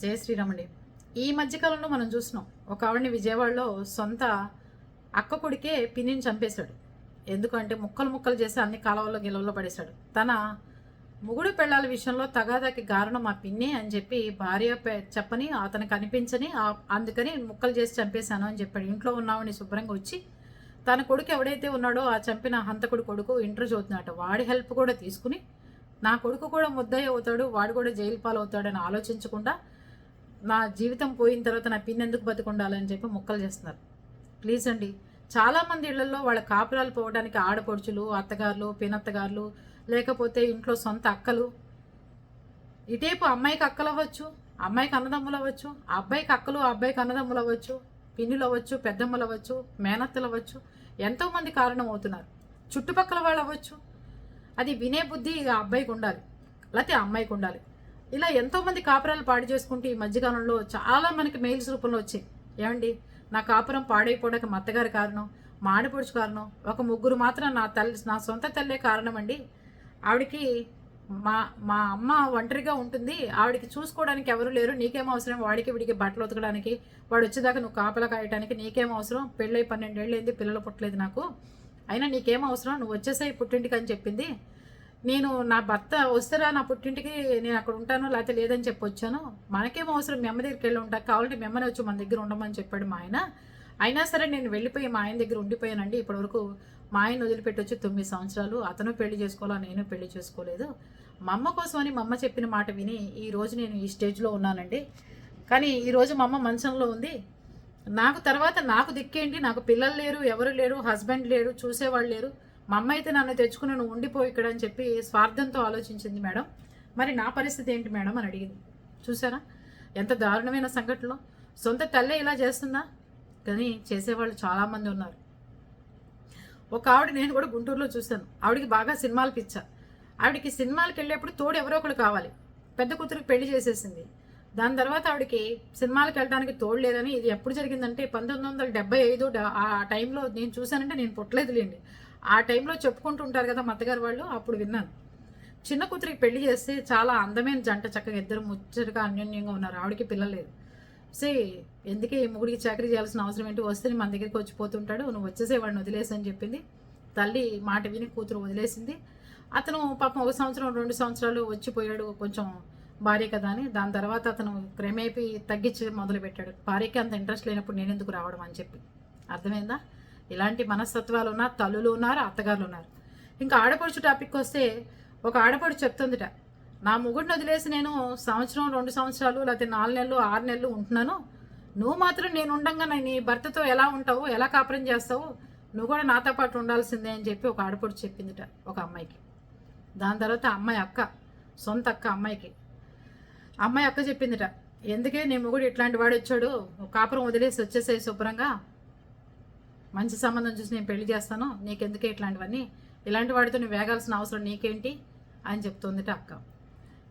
జయ శ్రీరామండి. ఈ మధ్యకాలంలో మనం చూసినాం ఒక ఆవిడని విజయవాడలో సొంత అక్క కొడుకే పిన్నిని చంపేశాడు. ఎందుకంటే ముక్కలు ముక్కలు చేసి అన్ని కాలువల్లో గిలవల్లో పడేశాడు. తన ముగుడు పెళ్ళాల విషయంలో తగాదాకి కారణం మా పిన్ని అని చెప్పి భార్య చెప్పని అతను కనిపించని అందుకని ముక్కలు చేసి చంపేశాను అని చెప్పాడు. ఇంట్లో ఉన్నామని శుభ్రంగా వచ్చి తన కొడుకు ఎవడైతే ఉన్నాడో ఆ చంపిన హంతకుడు కొడుకు ఇంటర్ చదువుతున్నాడు వాడి హెల్ప్ కూడా తీసుకుని నా కొడుకు కూడా ముద్దయ్య అవుతాడు వాడు కూడా జైలు పాలు అవుతాడని ఆలోచించకుండా నా జీవితం పోయిన తర్వాత నా పిన్ ఎందుకు బతుకుండాలని చెప్పి ముక్కలు చేస్తున్నారు. ప్లీజ్ అండి చాలామంది ఇళ్ళలో వాళ్ళ కాపురాలు పోవడానికి ఆడపడుచులు అత్తగారులు పినత్తగారులు లేకపోతే ఇంట్లో సొంత అక్కలు. ఇటేపు అమ్మాయికి అక్కలు అవ్వచ్చు అమ్మాయికి అన్నదమ్ములు అవ్వచ్చు అబ్బాయికి అక్కలు అబ్బాయికి అన్నదమ్ములు అవ్వచ్చు పిన్నులు అవ్వచ్చు పెద్దమ్మలు అవ్వచ్చు మేనత్తలు అవ్వచ్చు ఎంతోమంది కారణం అవుతున్నారు చుట్టుపక్కల వాళ్ళు అవ్వచ్చు. అది వినే బుద్ధి ఆ అబ్బాయికి ఉండాలి లేకపోతే ఆ అమ్మాయికి ఉండాలి. ఇలా ఎంతోమంది కాపురాలు పాడు చేసుకుంటూ ఈ మధ్యకాలంలో చాలా మనకి మెయిల్స్ రూపంలో వచ్చాయి. ఏమండి? నా కాపురం పాడైపోవడానికి మా అత్తగారి కారణం మా ఆడపడుచు కారణం ఒక ముగ్గురు మాత్రం నా తల్లి నా సొంత తల్లే కారణం అండి ఆవిడకి మా మా అమ్మ ఒంటరిగా ఉంటుంది. ఆవిడకి చూసుకోవడానికి ఎవరు లేరు. నీకేం అవసరం? వాడికి వీడికి బట్టలు ఉతకడానికి. వాడు వచ్చేదాకా నువ్వు కాపలా కాయటానికి నీకేం అవసరం? పెళ్ళై పన్నెండేళ్ళు అయింది పిల్లలు పుట్టలేదు నాకు. అయినా నీకేం అవసరం? నువ్వు వచ్చేసాయి పుట్టింటికి అని చెప్పింది. నేను నా భర్త వస్తారా నా పుట్టింటికి నేను అక్కడ ఉంటాను లేకపోతే లేదని చెప్పి వచ్చాను మనకేం అవసరం మీ అమ్మ దగ్గరికి వెళ్ళి ఉంటా. కావాలంటే మిమ్మల్ని వచ్చి మన దగ్గర ఉండమని చెప్పాడు మా ఆయన. అయినా సరే నేను వెళ్ళిపోయి మా ఆయన దగ్గర ఉండిపోయానండి. ఇప్పటివరకు మా ఆయన వదిలిపెట్టి వచ్చి తొమ్మిది సంవత్సరాలు. అతను పెళ్ళి చేసుకోవాలా నేను పెళ్ళి చేసుకోలేదు. మా అమ్మ కోసమని మా అమ్మ చెప్పిన మాట విని ఈ రోజు నేను ఈ స్టేజ్లో ఉన్నానండి. కానీ ఈరోజు మా అమ్మ మంచంలో ఉంది. నాకు తర్వాత నాకు దిక్కేంటి? నాకు పిల్లలు లేరు ఎవరు లేరు హస్బెండ్ లేరు చూసేవాళ్ళు లేరు. మా అమ్మ అయితే నన్ను తెచ్చుకుని నువ్వు ఉండిపో ఇక్కడ అని చెప్పి స్వార్థంతో ఆలోచించింది మేడం. మరి నా పరిస్థితి ఏంటి మేడం అని అడిగింది. చూసారా? ఎంత దారుణమైన సంఘటనలో. సొంత తల్లే ఇలా చేస్తుందా కానీ చేసేవాళ్ళు చాలామంది ఉన్నారు. ఒక ఆవిడ నేను కూడా గుంటూరులో చూశాను. ఆవిడకి బాగా సినిమాలు పిచ్చా. ఆవిడకి సినిమాలకు వెళ్ళేప్పుడు తోడు ఎవరో ఒకరు కావాలి. పెద్ద కూతురికి పెళ్ళి చేసేసింది. దాని తర్వాత ఆవిడకి సినిమాలకు వెళ్ళడానికి తోడు లేదని ఇది ఎప్పుడు జరిగిందంటే పంతొమ్మిది వందల డెబ్బై ఐదు ఆ టైంలో నేను చూశానంటే నేను పుట్టలేదులేండి. ఆ టైంలో చెప్పుకుంటూ ఉంటారు కదా మా వాళ్ళు అప్పుడు విన్నాను. చిన్న కూతురికి పెళ్ళి చేస్తే చాలా అందమైన జంట చక్కగా ఇద్దరు ముచ్చటగా అన్యోన్యంగా ఉన్నారు. ఆవిడకి పిల్లలేదు సే ఎందుకే ఈ ముగుడికి చాకరీ చేయాల్సిన అవసరం ఏంటి? వస్తే మన దగ్గరికి వచ్చి పోతుంటాడు. నువ్వు వచ్చేసే వాడిని వదిలేసి అని చెప్పింది. తల్లి మాట విని కూతురు వదిలేసింది. అతను పాపం ఒక సంవత్సరం రెండు సంవత్సరాలు వచ్చిపోయాడు కొంచెం భార్య కదా అని. దాని తర్వాత అతను క్రమేపీ తగ్గించి మొదలుపెట్టాడు. భార్యకి అంత ఇంట్రెస్ట్ లేనప్పుడు నేను ఎందుకు రావడం అని చెప్పి. అర్థమైందా? ఇలాంటి మనస్తత్వాలు ఉన్నారు తల్లులు ఉన్నారు అత్తగారులు ఉన్నారు ఇంకా ఆడపడుచు టాపిక్ వస్తే ఒక ఆడపడు చెప్తుందిట నా మొగుడిని వదిలేసి నేను సంవత్సరం రెండు సంవత్సరాలు లేకపోతే నాలుగు నెలలు ఆరు నెలలు ఉంటున్నాను. నువ్వు మాత్రం నేను ఉండంగా నీ భర్తతో ఎలా ఉంటావు ఎలా కాపురం చేస్తావు నువ్వు కూడా నాతో పాటు ఉండాల్సిందే అని చెప్పి ఒక ఆడపడు చెప్పిందిట ఒక అమ్మాయికి. దాని తర్వాత అమ్మాయి అక్క సొంత అక్క అమ్మాయికి. అమ్మాయి అక్క చెప్పిందిట ఎందుకే నీ మొగుడు ఇట్లాంటి వాడు వచ్చాడు? కాపురం వదిలేసి వచ్చేసాయి శుభ్రంగా. మంచి సంబంధం చూసి నేను పెళ్ళి చేస్తాను నీకెందుకే ఇట్లాంటివన్నీ? ఇలాంటి వాడితో నువ్వు వేగాల్సిన అవసరం నీకేంటి? అని చెప్తుందిట అక్క.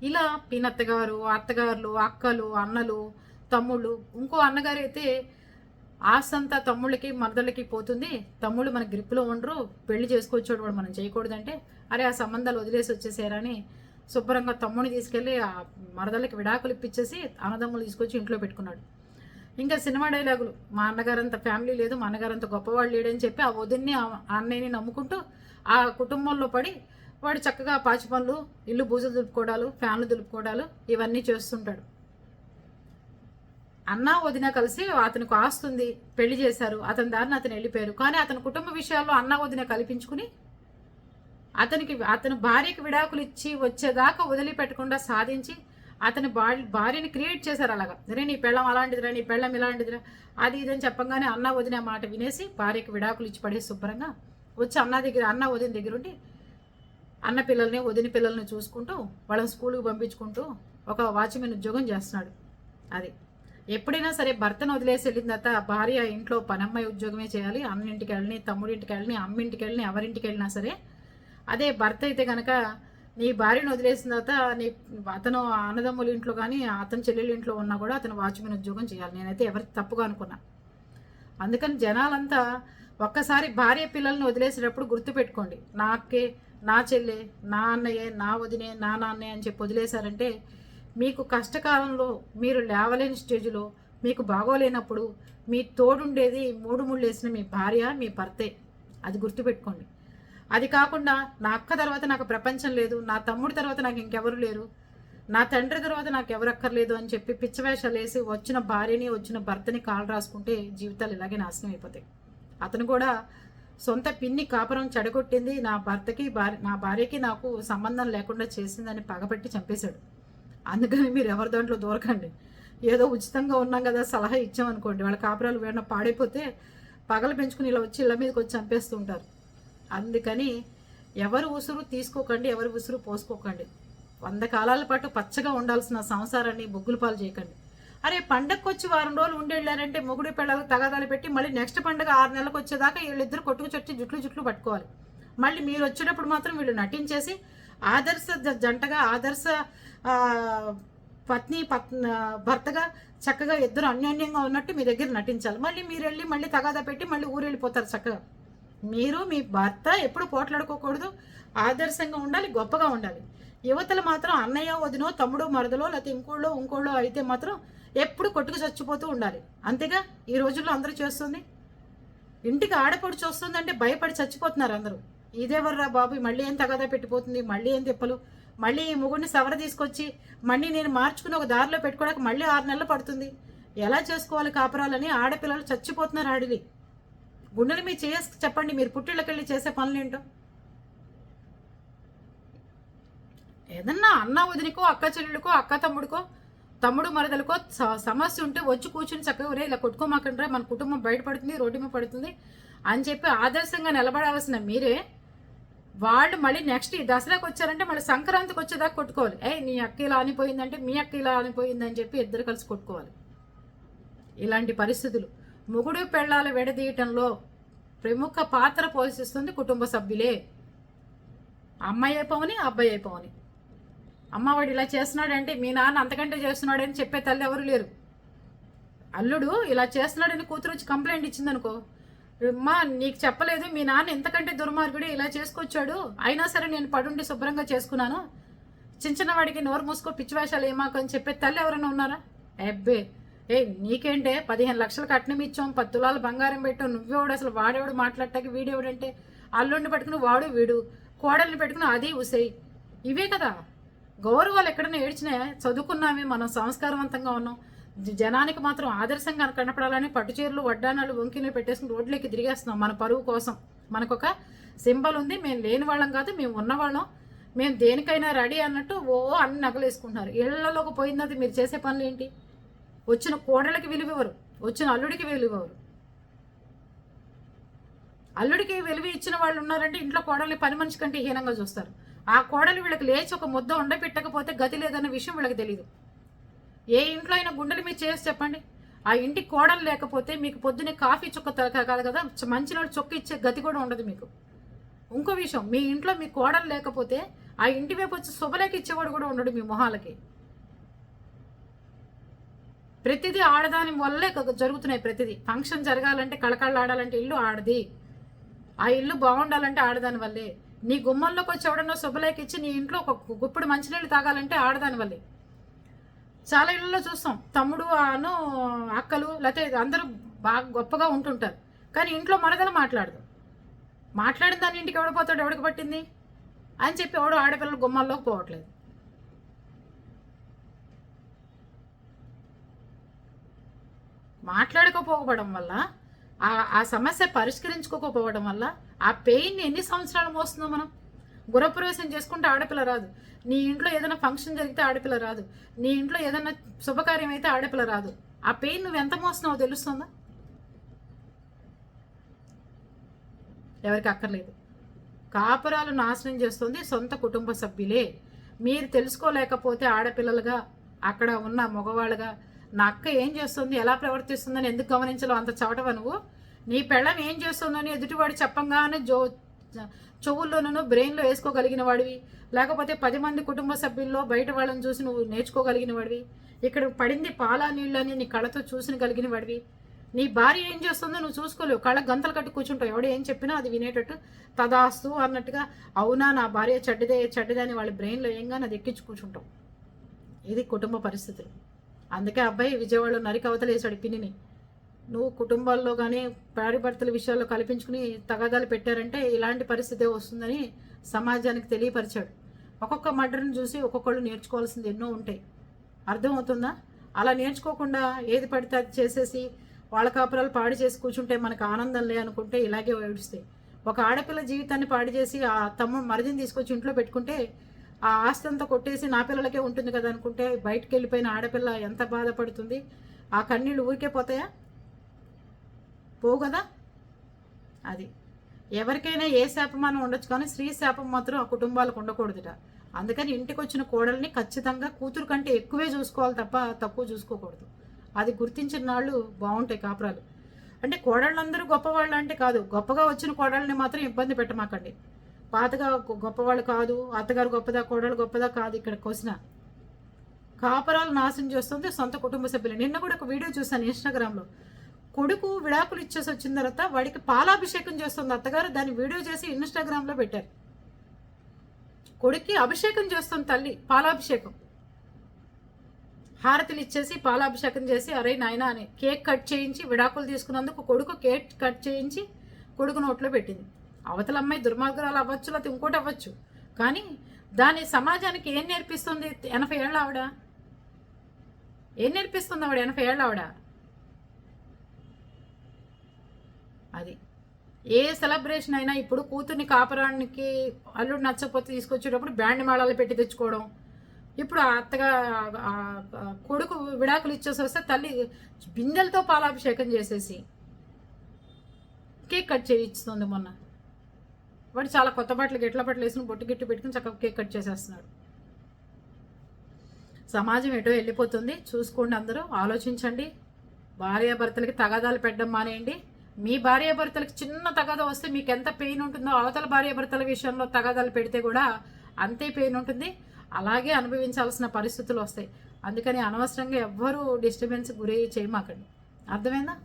ఇలా పినత్తగారు అత్తగారులు అక్కలు అన్నలు తమ్ముళ్ళు ఇంకో అన్నగారు అయితే ఆస్తంతా తమ్ముళ్ళకి మరదలకి పోతుంది. తమ్ముళ్ళు మన గ్రిప్లో ఉండరు. పెళ్ళి చేసుకొచ్చాడు వాడు మనం చేయకూడదంటే అరే ఆ సంబంధాలు వదిలేసి వచ్చేసారని శుభ్రంగా తమ్ముడిని తీసుకెళ్ళి ఆ మరదలకి విడాకులు ఇప్పించేసి అన్నదమ్ములు తీసుకొచ్చి ఇంట్లో పెట్టుకున్నాడు. ఇంకా సినిమా డైలాగులు మా అన్నగారంత ఫ్యామిలీ లేదు మా అన్నగారంత గొప్పవాళ్ళు లేడని చెప్పి ఆ వదిన్ని అన్నయ్యని నమ్ముకుంటూ ఆ కుటుంబంలో పడి వాడు చక్కగా పాచి పనులు ఇల్లు బూజలు దులుపుకోవడాలు ఫ్యాన్లు దులుపుకోవడాలు ఇవన్నీ చేస్తుంటాడు. అన్న వదిన కలిసి అతనికి ఆస్తుంది పెళ్ళి చేశారు అతని దారిని అతను వెళ్ళిపోయారు. కానీ అతని కుటుంబ విషయాల్లో అన్న వదిన కల్పించుకుని అతనికి అతను భార్యకి విడాకులు ఇచ్చి వచ్చేదాకా వదిలిపెట్టకుండా సాధించి అతని భార్య భార్యని క్రియేట్ చేశారు అలాగా. రే నీ పెళ్ళం అలాంటిదిరా నీ పెళ్ళం ఇలాంటిదిరా అది ఇదని చెప్పంగానే అన్న వదిన మాట వినేసి భార్యకి విడాకులు ఇచ్చి పడేసి శుభ్రంగా వచ్చి అన్న దగ్గర అన్న వదిన దగ్గర ఉండి అన్న పిల్లల్ని వదిన పిల్లల్ని చూసుకుంటూ వాళ్ళని స్కూల్కి పంపించుకుంటూ ఒక వాచ్మెన్ ఉద్యోగం చేస్తున్నాడు. అది ఎప్పుడైనా సరే భర్తను వదిలేసి వెళ్ళిన తర్వాత భార్య ఇంట్లో పనమ్మాయి ఉద్యోగమే చేయాలి. అన్నింటికి వెళ్ళని తమ్ముడింటికి వెళ్ళని అమ్మింటికి వెళ్ళని ఎవరింటికి వెళ్ళినా సరే అదే భర్త అయితే కనుక నీ భార్యను వదిలేసిన తర్వాత నీ అతను అన్నదమ్ముల ఇంట్లో కానీ అతని చెల్లెల ఇంట్లో ఉన్నా కూడా అతను వాచ్మెన్ ఉద్యోగం చేయాలి. నేనైతే ఎవరి తప్పుగా అనుకున్నా. అందుకని జనాలంతా ఒక్కసారి భార్య పిల్లల్ని వదిలేసేటప్పుడు గుర్తుపెట్టుకోండి. నాకే నా చెల్లె నా అన్నయ్యే నా వదినే నా నాన్నే అని చెప్పి వదిలేశారంటే మీకు కష్టకాలంలో మీరు లేవలేని స్టేజ్లో మీకు బాగోలేనప్పుడు మీ తోడుండేది మూడు ముళ్ళు వేసిన మీ భార్య మీ భర్తే. అది గుర్తుపెట్టుకోండి. అది కాకుండా నా అక్క తర్వాత నాకు ప్రపంచం లేదు నా తమ్ముడి తర్వాత నాకు ఇంకెవరు లేరు నా తండ్రి తర్వాత నాకు ఎవరు అక్కర్లేదు అని చెప్పి పిచ్చవేషాలు వేసి వచ్చిన భార్యని వచ్చిన భర్తని కాలు రాసుకుంటే జీవితాలు ఇలాగే నాశనం అయిపోతాయి. అతను కూడా సొంత పిన్ని కాపురం చెడగొట్టింది నా భర్తకి భార్య నా భార్యకి నాకు సంబంధం లేకుండా చేసిందని పగబెట్టి చంపేశాడు. అందుకని మీరు ఎవరి దాంట్లో దూరకండి. ఏదో ఉచితంగా ఉన్నాం కదా సలహా ఇచ్చామనుకోండి వాళ్ళ కాపురాలు వేడిన పాడైపోతే పగలు పెంచుకుని ఇలా వచ్చి ఇళ్ళ మీదకి వచ్చి చంపేస్తుంటారు అందుకని ఎవరు ఉసురు తీసుకోకండి ఎవరు ఉసురు పోసుకోకండి. వంద కాలాల పాటు పచ్చగా ఉండాల్సిన సంసారాన్ని బొగ్గుల పాలు చేయకండి. అరే పండగకు వచ్చి వారం రోజులు ఉండి వెళ్ళారంటే మొగుడు పిల్లలకు తగాదాలు పెట్టి మళ్ళీ నెక్స్ట్ పండగ ఆరు నెలలకు వచ్చేదాకా వీళ్ళిద్దరు కొట్టుకు చొచ్చి జుట్లు జుట్లు పట్టుకోవాలి. మళ్ళీ మీరు వచ్చేటప్పుడు మాత్రం వీళ్ళు నటించేసి ఆదర్శ జ- జంటగా ఆదర్శ పత్ని పత్ భర్తగా చక్కగా ఇద్దరు అన్యోన్యంగా ఉన్నట్టు మీ దగ్గర నటించాలి. మళ్ళీ మీరు వెళ్ళి మళ్ళీ తగాదా పెట్టి మళ్ళీ ఊరు వెళ్ళిపోతారు చక్కగా. మీరు మీ భర్త ఎప్పుడు పోట్లాడుకోకూడదు. ఆదర్శంగా ఉండాలి గొప్పగా ఉండాలి. యువతలు మాత్రం అన్నయ్య వదినో తమ్ముడు మరదలో లేకపోతే ఇంకోళ్ళో ఇంకోళ్ళో అయితే మాత్రం ఎప్పుడు కొట్టుకు చచ్చిపోతూ ఉండాలి. అంతేగా? ఈ రోజుల్లో అందరూ చేస్తుంది. ఇంటికి ఆడపడుచు వస్తుందంటే భయపడి చచ్చిపోతున్నారు అందరూ. ఇదేవర్రా బాబు మళ్ళీ ఏం తగదా పెట్టిపోతుంది మళ్ళీ ఏం తిప్పలు? మళ్ళీ ఈ ముగ్గురిని సవర తీసుకొచ్చి మళ్ళీ నేను మార్చుకుని ఒక దారిలో పెట్టుకోవడానికి మళ్ళీ ఆరు నెలలు పడుతుంది. ఎలా చేసుకోవాలి కాపురాలని ఆడపిల్లలు చచ్చిపోతున్నారు ఆడిలి. గుండెలు మీరు చేసి చెప్పండి మీరు పుట్టిళ్ళకెళ్ళి చేసే పనులేంటో? ఏదన్నా అన్న వదినకో అక్క చెల్లెళ్ళకో అక్క తమ్ముడికో తమ్ముడు మరదలకో సమస్య ఉంటే వచ్చి కూర్చుని చక్కగా ఒరే ఇలా కొట్టుకోమాకండ్రా మన కుటుంబం బయటపడుతుంది రోడ్డు మీద పడుతుంది అని చెప్పి ఆదర్శంగా నిలబడాల్సిన మీరే వాళ్ళు మళ్ళీ నెక్స్ట్ ఈ దసరాకి వచ్చారంటే మళ్ళీ సంక్రాంతికి వచ్చేదాకా కొట్టుకోవాలి. ఏ నీ అక్క ఇలా అనిపోయిందంటే మీ అక్క ఇలా అనిపోయిందని చెప్పి ఇద్దరు కలిసి కొట్టుకోవాలి. ఇలాంటి పరిస్థితులు. మొగుడు పెళ్ళాల విడదీయటంలో ప్రముఖ పాత్ర పోషిస్తుంది కుటుంబ సభ్యులే. అమ్మాయి అయిపోవని అబ్బాయి అయిపోవని అమ్మవాడు ఇలా చేస్తున్నాడంటే మీ నాన్న అంతకంటే చేస్తున్నాడని చెప్పే తల్లి ఎవరు లేరు. అల్లుడు ఇలా చేస్తున్నాడని కూతురు వచ్చి కంప్లైంట్ ఇచ్చిందనుకో అమ్మా నీకు చెప్పలేదు మీ నాన్న ఎంతకంటే దుర్మార్గుడు ఇలా చేసుకొచ్చాడు. అయినా సరే నేను పడుండి శుభ్రంగా చేసుకున్నాను. చిన్న చిన్న వాడికి నోరు మూసుకో పిచ్చివేషాలు ఏమాకని ఏమాకు అని చెప్పే తల్లి ఎవరైనా ఉన్నారా? అబ్బే! ఏ నీకేంటే పదిహేను లక్షలు కట్నం ఇచ్చాం పది తులాలు బంగారం పెట్టాం నువ్వేవాడు అసలు వాడేవాడు మాట్లాడటానికి వీడెవడంటే? అల్లుడిని పెట్టుకుని వాడు వీడు కోడల్ని పెట్టుకుని అది ఉసేయి ఇవే కదా. గౌరవాలు ఎక్కడైనా ఏడ్చినా చదువుకున్నామే మనం సంస్కారవంతంగా ఉన్నాం. జనానికి మాత్రం ఆదర్శంగా కనపడాలని పట్టు చీరలు వడ్డానాలు వంకిలు పెట్టేసుకుని రోడ్లకి తిరిగేస్తున్నాం మన పరువు కోసం. మనకొక సింబల్ ఉంది మేము లేని వాళ్ళం కాదు మేము ఉన్నవాళ్ళం మేము దేనికైనా రెడీ అన్నట్టు ఓ అన్ని నగలేసుకుంటున్నారు. ఇళ్ళలోకి పోయినది మీరు చేసే పనులు ఏంటి వచ్చిన కోడలకి విలువ వచ్చిన అల్లుడికి విలువ అల్లుడికి విలువ ఇచ్చిన వాళ్ళు ఉన్నారంటే ఇంట్లో కోడల్ని పని మనిషి కంటే హీనంగా చూస్తారు. ఆ కోడలు వీళ్ళకి లేచి ఒక ముద్ద ఉండపెట్టకపోతే గతి లేదన్న విషయం వీళ్ళకి తెలియదు ఏ ఇంట్లో అయినా గుండెలు మీరు చేసి చెప్పండి. ఆ ఇంటి కోడలు లేకపోతే మీకు పొద్దున్నే కాఫీ చుక్క త- కాదు కదా చ- మంచినీళ్ళు చొక్క ఇచ్చే గతి కూడా ఉండదు మీకు. ఇంకో విషయం మీ ఇంట్లో మీ కోడలు లేకపోతే ఆ ఇంటి వైపు వచ్చి శుభలేఖ ఇచ్చేవాడు కూడా ఉండడు మీ మొహాలకి. ప్రతిదీ ఆడదాని వల్లే జరుగుతున్నాయి ప్రతిదీ. ఫంక్షన్ జరగాలంటే కళకళ ఆడాలంటే ఇల్లు ఆడది. ఆ ఇల్లు బాగుండాలంటే ఆడదాని వల్లే. నీ గుమ్మంలోకి వచ్చి ఎవడన్నా శుభలేఖ ఇచ్చి నీ ఇంట్లో ఒక గుప్పుడు మంచినీళ్ళు తాగాలంటే ఆడదాని వల్లే. చాలా ఇళ్ళలో చూస్తాం. తమ్ముడు అను అక్కలు లేకపోతే అందరూ బాగా గొప్పగా ఉంటుంటారు. కానీ ఇంట్లో మరదలు మాట్లాడదు మాట్లాడిన దాని ఇంటికి ఎవడిపోతాడు ఎవడికి పట్టింది? అని చెప్పి ఎవడు ఆడపిల్లలు గుమ్మాల్లోకి పోవట్లేదు. మాట్లాడకపోవడం వల్ల ఆ ఆ సమస్య పరిష్కరించుకోకపోవడం వల్ల ఆ పెయిన్ ఎన్ని సంవత్సరాలు మోస్తుందో మనం? గృహప్రవేశం చేసుకుంటే ఆడపిల్ల రాదు. నీ ఇంట్లో ఏదైనా ఫంక్షన్ జరిగితే ఆడపిల్ల రాదు. నీ ఇంట్లో ఏదైనా శుభకార్యం అయితే ఆడపిల్ల రాదు. ఆ పెయిన్ నువ్వు ఎంత మోస్తున్నావో తెలుస్తుందా? ఎవరికి అక్కర్లేదు. కాపురాలు నాశనం చేస్తుంది సొంత కుటుంబ సభ్యులే. మీరు తెలుసుకోలేకపోతే ఆడపిల్లలుగా అక్కడ ఉన్న మగవాళ్ళుగా నా అక్క ఏం చేస్తుంది ఎలా ప్రవర్తిస్తుందని ఎందుకు గమనించలో అంత చవటవ నువ్వు? నీ పెళ్ళం ఏం చేస్తుందని ఎదుటివాడు చెప్పంగానే జో చెవుల్లోనూ బ్రెయిన్లో వేసుకోగలిగిన వాడివి. లేకపోతే పది మంది కుటుంబ సభ్యుల్లో బయట వాళ్ళని చూసి నువ్వు నేర్చుకోగలిగిన వాడివి. ఇక్కడ పడింది పాలా నీళ్ళని నీ కళ్ళతో చూసిన కలిగిన వాడివి. నీ భార్య ఏం చేస్తుందో నువ్వు చూసుకోలేవు. కళ్ళ గంతలు కట్టి కూర్చుంటావు. ఎవడు ఏం చెప్పినా అది వినేటట్టు తదాస్తు అన్నట్టుగా అవునా నా భార్య చెడ్డదే చెడ్డదే అని వాళ్ళ బ్రెయిన్లో ఏంగా అది ఎక్కించి కూర్చుంటావు. ఇది కుటుంబ పరిస్థితులు. అందుకే అబ్బాయి విజయవాడలో నరికి అవతలేశాడు పిన్నిని. నువ్వు కుటుంబాల్లో కానీ భార్యభర్తల విషయాల్లో కల్పించుకుని తగాదాలు పెట్టారంటే ఇలాంటి పరిస్థితే వస్తుందని సమాజానికి తెలియపరిచాడు. ఒక్కొక్క మర్డర్ని చూసి ఒక్కొక్కళ్ళు నేర్చుకోవాల్సింది ఎన్నో ఉంటాయి. అర్థమవుతుందా? అలా నేర్చుకోకుండా ఏది పడితే అది చేసేసి వాళ్ళ కాపురాలు పాడు చేసి కూర్చుంటే మనకు ఆనందం లే అనుకుంటే ఇలాగే ఏడుస్తాయి. ఒక ఆడపిల్ల జీవితాన్ని పాడు చేసి ఆ తమ్మ మరిదిని తీసుకొచ్చి ఇంట్లో పెట్టుకుంటే ఆ ఆస్తి అంతా కొట్టేసి నా పిల్లలకే ఉంటుంది కదా అనుకుంటే బయటకు వెళ్ళిపోయిన ఆడపిల్ల ఎంత బాధపడుతుంది? ఆ కన్నీళ్ళు ఊరికే పోతాయా? పోవు కదా? అది. ఎవరికైనా ఏ శాపమానం ఉండొచ్చు కానీ స్త్రీ శాపం మాత్రం ఆ కుటుంబాలకు ఉండకూడదుట. అందుకని ఇంటికి వచ్చిన కోడల్ని ఖచ్చితంగా కూతురు కంటే ఎక్కువే చూసుకోవాలి తప్ప తక్కువ చూసుకోకూడదు. అది గుర్తించిన నాళ్ళు బాగుంటాయి కాపురాలు. అంటే కోడళ్ళందరూ గొప్పవాళ్ళు అంటే కాదు గొప్పగా వచ్చిన కోడళ్ళని మాత్రం ఇబ్బంది పెట్టమాకండి. పాతగా గొప్పవాళ్ళు కాదు అత్తగారు గొప్పదా కోడలు గొప్పదా కాదు ఇక్కడ కోసిన. కాపురాలు నాశనం చేస్తుంది సొంత కుటుంబ సభ్యులు. నిన్న కూడా ఒక వీడియో చూశాను ఇన్స్టాగ్రామ్లో. కొడుకు విడాకులు ఇచ్చేసి వచ్చిన తర్వాత వాడికి పాలాభిషేకం చేస్తుంది అత్తగారు దాన్ని వీడియో చేసి ఇన్స్టాగ్రామ్లో పెట్టారు. కొడుక్కి అభిషేకం చేస్తుంది తల్లి పాలాభిషేకం. హారతులు ఇచ్చేసి పాలాభిషేకం చేసి అరే నాయనా అని కేక్ కట్ చేయించి విడాకులు తీసుకున్నందుకు కొడుకు కేక్ కట్ చేయించి కొడుకు నోట్లో పెట్టింది. అవతల అమ్మాయి దుర్మార్గురాలు అవ్వచ్చు లేకపోతే ఇంకోటి అవ్వచ్చు. కానీ దాని సమాజానికి ఏం నేర్పిస్తుంది? ఎనభై ఏళ్ళ ఆవిడ. ఏం నేర్పిస్తుంది ఆవిడ ఎనభై ఏళ్ళ ఆవిడ? అది. ఏ సెలబ్రేషన్ అయినా ఇప్పుడు కూతుర్ని కాపురానికి అల్లుడు నచ్చకపోతే తీసుకొచ్చేటప్పుడు బ్యాండ్ మేళాలు పెట్టి తెచ్చుకోవడం. ఇప్పుడు అత్తగా కొడుకు విడాకులు ఇచ్చేసి వస్తే తల్లి బిందెలతో పాలాభిషేకం చేసేసి కేక్ కట్ చేయిస్తుంది మొన్న. వాడు చాలా కొత్త బట్టలు గిట్ల బట్టలు వేసుకుని బొట్టు గిట్టు పెట్టుకుని చక్కగా కేక్ కట్ చేసేస్తున్నాడు. సమాజం ఎటో వెళ్ళిపోతుంది. చూసుకోండి అందరూ ఆలోచించండి. భార్యాభర్తలకి తగాదాలు పెట్టడం మానేయండి. మీ భార్యాభర్తలకి చిన్న తగాదా వస్తే మీకు ఎంత పెయిన్ ఉంటుందో అవతల భార్యాభర్తల విషయంలో తగాదాలు పెడితే కూడా అంతే పెయిన్ ఉంటుంది. అలాగే అనుభవించాల్సిన పరిస్థితులు వస్తాయి. అందుకని అనవసరంగా ఎవ్వరూ డిస్టర్బెన్స్ గురి చేయమాకండి. అర్థమైందా?